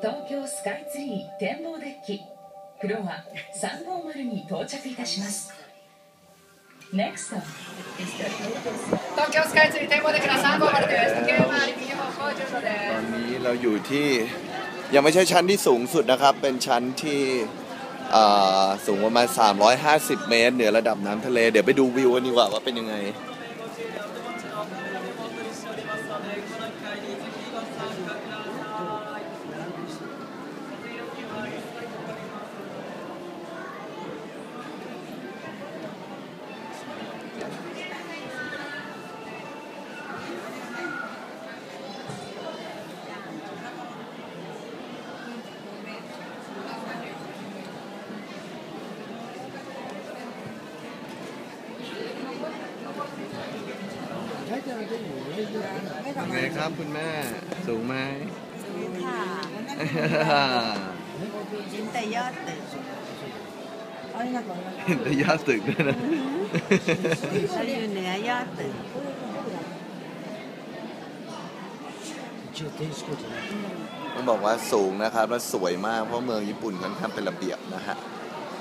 東京スカイツリー展望デッキフロア350に到着いたします Next stop is the 東京スカイツリー展望デッキの3号までです時計回り右方向10度で ตอนนี้เราอยู่ที่ยังไม่ใช่ชั้นที่สูงสุดนะครับ เป็นชั้นที่อ่าสูงประมาณ 350 เมตรเหนือระดับน้ำทะเล เดี๋ยวไปดูวิวกันดีกว่าว่าเป็นยังไง ยั งไงครับคุณแม่ สูงไหมค่ะเห็นแต่ยอดตึกเห็นแต่ยอดตึกด้วยนะเราอยู่เหนือยอดตึกต้องบอกว่าสูงนะครับ และสวยมาก เพราะเมืองญี่ปุ่นค่อนข้างเป็นระเบียบนะฮะ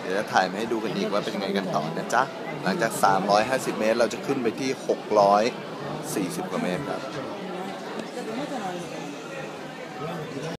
เดี๋ยวจะถ่ายมาให้ดูกันอีกว่าเป็นยังไงกันต่อนะจ๊ะ หลังจาก 350 เมตร เราจะขึ้นไปที่640 กว่าเ